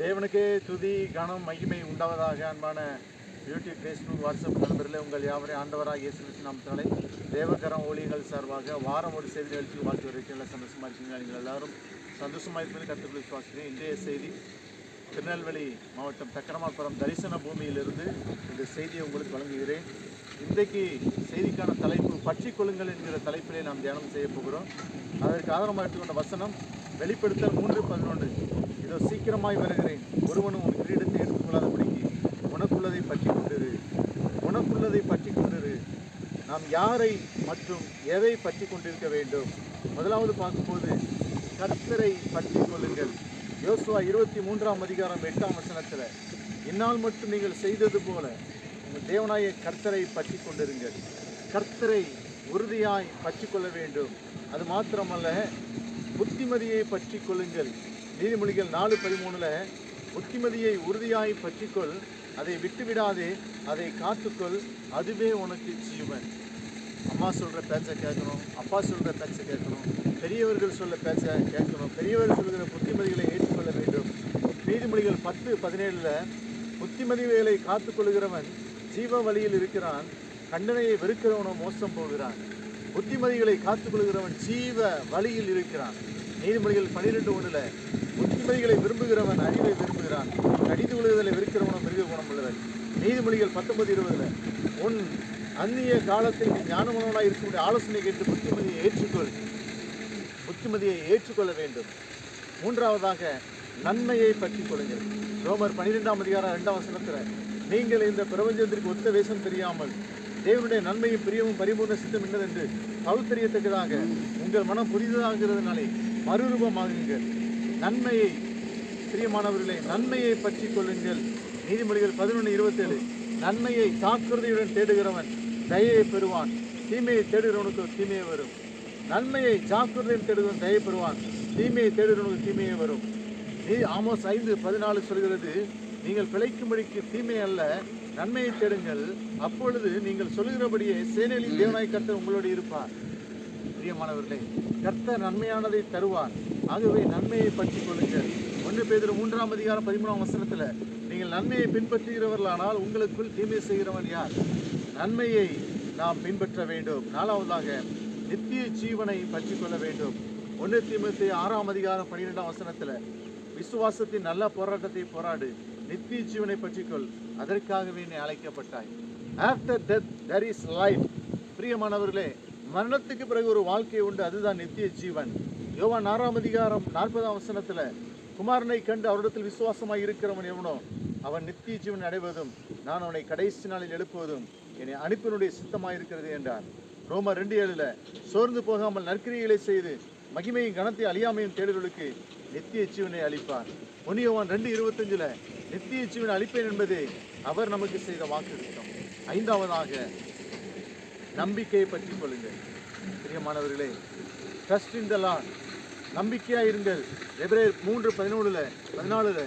தேவனுக்கே துதி கனம் மகிமை உண்டாவதாக அன்பான யூடியூப் ஃபேஸ்புக் வாட்ஸ்அப் நண்பர்களே உங்கள் யாவரையும் ஆண்டவராக இயேசு கிறிஸ்து நாமத்தினாலே தேவகரம் ஊழியர்கள் சார்பாக வாரம் ஒரு செய்தி நிகழ்ச்சி வாழ்த்து வரைக்கும் சந்தோஷமாக இருக்கீங்களா? நீங்கள் எல்லாரும் சந்தோஷமாக இருப்பது கற்றுக்கொள்ள சுவாசிக்கிறேன். இன்றைய செய்தி திருநெல்வேலி மாவட்டம் தக்கரமாபுரம் தரிசன பூமியிலிருந்து இந்த செய்தியை உங்களுக்கு வழங்குகிறேன். இன்றைக்கு செய்திக்கான தலைப்பு பற்றி கொள்ளுங்கள் என்கிற தலைப்பிலே நாம் தியானம் செய்ய போகிறோம். அதற்கு ஆதாரமாக எடுத்துக்கொண்ட வசனம் வெளிப்படுத்தல் மூன்று பதினொன்று. சீக்கிரமாய் வருகிறேன். ஒருவனும் உன் கிரீடத்தை எடுத்துக்கொள்ளாதபடிக்கு உனக்குள்ளதை பற்றி கொண்டிரு உனக்குள்ளதை பற்றி கொண்டிரு நாம் யாரை மற்றும் எதை பற்றி கொண்டிருக்க வேண்டும்? முதலாவது பார்க்கும்போது கர்த்தரை பற்றி கொள்ளுங்கள் யோசுவா இருபத்தி மூன்றாம் அதிகாரம் எட்டாம் வசனத்தில் இந்நாள் மட்டும் நீங்கள் செய்தது போல உங்கள் தேவனாய கர்த்தரை பற்றி கொண்டிருங்கள் கர்த்தரை உறுதியாய் பற்றி கொள்ள வேண்டும். அது மாத்திரமல்ல புத்திமதியை பற்றி கொள்ளுங்கள் நீதிமொழிகள் நாலு பதிமூணில் புத்திமதியை உறுதியாய் பற்றிக்கொள் அதை விட்டுவிடாதே அதை காத்துக்கொள் அதுவே உனக்கு ஜீவன். அம்மா சொல்கிற பேச்சை கேட்கணும் அப்பா சொல்கிற பேச்சை கேட்கணும் பெரியவர்கள் சொல்ல பேச்சை கேட்கணும் பெரியவர்கள் சொல்கிற புத்திமதிகளை ஏற்றுக்கொள்ள வேண்டும். நீதிமொழிகள் பத்து பதினேழில் புத்திமதிகளை காத்துக்கொள்கிறவன் ஜீவ வழியில் இருக்கிறான் கண்டனையை வெறுக்கிறவனோ மோசம் போகிறான். புத்திமதிகளை காத்துக்கொள்கிறவன் ஜீவ வழியில் இருக்கிறான். நீதிமொழிகள் பன்னிரெண்டு ஒன்றில் புத்திமதிகளை விரும்புகிறவன் அறிவை விரும்புகிறான். கடிந்து கொள்ளுதலை வெறுக்கிறவனும் மிருக குணம் உள்ளவன். நீதிமொழிகள் பத்தொன்பது இருபதில் உன் அந்நிய காலத்தில் நீ ஞானமானவனாய் இருக்கக்கூடிய ஆலோசனை கேட்டு புத்திமதியை ஏற்றுக்கொள். புத்திமதியை ஏற்றுக்கொள்ள வேண்டும். மூன்றாவதாக நன்மையை பற்றி கொள்ளுங்கள். ரோமர் பன்னிரெண்டாம் அதிகாரம் ரெண்டாம் வசனத்தில் நீங்கள் இந்த பிரபஞ்சத்திற்கு ஒத்த வேஷம் தெரியாமல் தேவனுடைய நன்மையும் பிரியமும் பரிபூர்ண சித்தம் என்னதென்று பகுத்தறியத்தக்கதாக உங்கள் மனம் புதிதாகிறதுனாலே மறுரூபமாகுங்கள். நன்மையை பிரியமானவர்களே நன்மையை பற்றி கொள்ளுங்கள். நீதிமொழிகள் பதினொன்று இருபத்தேழு. நன்மையை ஜாக்கிரதையுடன் தேடுகிறவன் தயையை பெறுவான். தீமையை தேடுகிறவனுக்கு தீமையை வரும். நன்மையை ஜாக்கிரதையுடன் தேடுகிறவன் தயை பெறுவான். தீமையை தேடுகிறவனுக்கு தீமையை வரும். நீ ஆமோஸ் ஐந்து பதினாலு சொல்கிறது நீங்கள் பிழைக்கும்படிக்கு தீமை அல்ல நன்மையை தேடுங்கள். அப்பொழுது நீங்கள் சொல்கிறபடியே சேனையில் தேவனாய் கர்த்தர் உங்களோடு இருப்பார். பிரியமானவர்களே கர்த்தர் நன்மையானதை தருவார். ஆகவே நன்மையை பற்றி கொள்ளுங்கள். ஒன்று பேர் மூன்றாம் அதிகாரம் பதிமூணாம் வசனத்தில் நீங்கள் நன்மையை பின்பற்றுகிறவர்களானால் உங்களுக்குள் தீமை செய்கிறவன் யார்? நன்மையை நாம் பின்பற்ற வேண்டும். நாலாவதாக நித்திய ஜீவனை பற்றி கொள்ள வேண்டும். ஒன்று தீமத்தை ஆறாம் அதிகாரம் பன்னிரெண்டாம் வசனத்தில் விசுவாசத்தின் நல்ல போராட்டத்தை போராடு. நித்திய ஜீவனை பற்றிக்கொள் அதற்காகவே நீ அழைக்கப்பட்டாய். After death there is life பிரியமானவர்களே மரணத்துக்கு பிறகு ஒரு வாழ்க்கை உண்டு அதுதான் நித்திய ஜீவன். யோவான் ஆறாம் அதிகாரம் நாற்பதாம் வசனத்தில் குமாரனை கண்டு அவரிடத்தில் விசுவாசமாக இருக்கிறவன் எவனோ அவன் நித்திய ஜீவன் அடைவதும் நான் அவனை கடைசி நாளில் எழுப்புவதும் என்னை அனுப்பினுடைய சித்தமாக இருக்கிறது என்றார். ரோமா ரெண்டு ஏழில் சோர்ந்து போகாமல் நற்கிரிகளை செய்து மகிமையும் கனத்தை அழியாமையும் தேடுகளுக்கு நித்திய ஜீவனை அளிப்பார். ஒனியோவான் ரெண்டு இருபத்தஞ்சில் நித்திய ஜீவனை அளிப்பேன் என்பதே அவர் நமக்கு செய்த வாக்கு ஐந்தாவதாக நம்பிக்கையை பற்றி கொள்ளுங்கள் பிரியமானவர்களே ட்ரஸ்ட் இன் த லான் நம்பிக்கையாக இருங்கள். எபிரேயர் மூன்று பதினோழுல பதினாலுல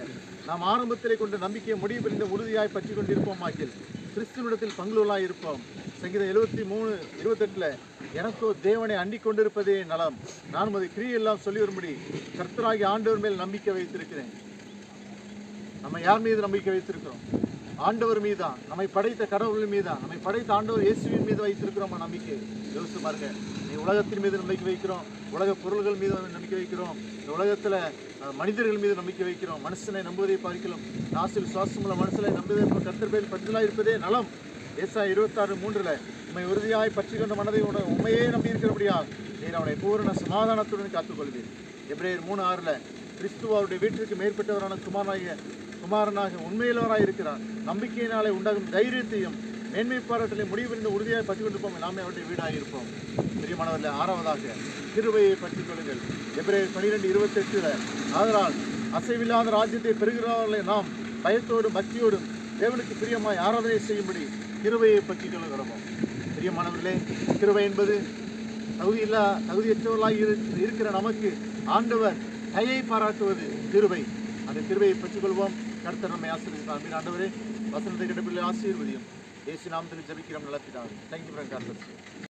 நாம் ஆரம்பத்திலே கொண்ட நம்பிக்கையை முடிவு இந்த உறுதியாய் பற்றி கொண்டிருப்போம் ஆகில் கிறிஸ்துவனிடத்தில் பங்குலாய் இருப்போம். சங்கீதம் எழுபத்தி மூணு இருபத்தெட்டில் எனக்கோ தேவனை அண்டிக் கொண்டிருப்பதே நலம். நான் உமது கிரியெல்லாம் சொல்லி வரும்படி கர்த்தராகி ஆண்டவர் மேல் நம்பிக்கை வைத்திருக்கிறேன். நம்ம யார் மீது நம்பிக்கை வைத்திருக்கிறோம்? ஆண்டவர் மீதான் நம்மை படைத்த கடவுள் மீதான் நம்மை படைத்த ஆண்டவர் இயேசுவின் மீது வைத்திருக்கிறோம் நம்பிக்கை. யோசித்து பாருங்க நீ உலகத்தின் மீது நம்பிக்கை வைக்கிறோம் உலக பொருள்கள் மீது நம்பிக்கை வைக்கிறோம் இந்த உலகத்தில் மனிதர்கள் மீது நம்பிக்கை வைக்கிறோம் மனுஷனை நம்புவதை பார்க்கலாம் நாசில் சுவாசமுள்ள மனுஷனை நம்புவதை கர்த்தர் பேர் பற்றிலாம் இருப்பதே நலம். ஏசா இருபத்தாறு மூன்றில் உண்மை உறுதியாய் பற்றி கொண்ட மனதை உன உண்மையே நம்பி இருக்கிறபடியால் நீர் அவனை பூரண சமாதானத்துடன் காத்துக்கொள்வீர். எப்ரேயர் மூணு ஆறுல கிறிஸ்துவ அவருடைய வீட்டிற்கு மேற்பட்டவரான குமாரனாகிய குமாரனாக உண்மையிலவராக இருக்கிறார் நம்பிக்கையினாலே உண்டாகும் தைரியத்தையும் மேன்மை பாராட்டலை முடிவிருந்து உறுதியாக பற்றி கொண்டிருப்போம் எல்லாமே அவருடைய வீடாக இருப்போம் பிரியமானவர்களே ஆறாவதாக கிருபையை பற்றிக் கொள்ளுங்கள். எப்ரேயர் பனிரெண்டு இருபத்தெட்டில் ஆதலால் அசைவில்லாத ராஜ்யத்தை பெறுகிறவர்களை நாம் பயத்தோடும் பக்தியோடும் தேவனுக்கு பிரியமாய் ஆராதனை செய்யும்படி கிருபையை பற்றிக் கொள்கிறோம். பிரியமானவர்களே கிருபை என்பது தகுதியில்லா தகுதியற்றவர்களாக இரு இருக்கிற நமக்கு ஆண்டவர் கையை பாராட்டுவது கிருபை அந்த கிருபையை பெற்றுக்கொள்வோம். கடத்த நம்மை ஆசீர்வதிப்பார். ஆண்டவரே வசனத்தை கிடைப்பில் ஆசீர்வதியும். ஏசு நாமத்தில் ஜபிக்கிறோம் நடத்தினார் தேங்க்யூ ஃப்ரெண்ட்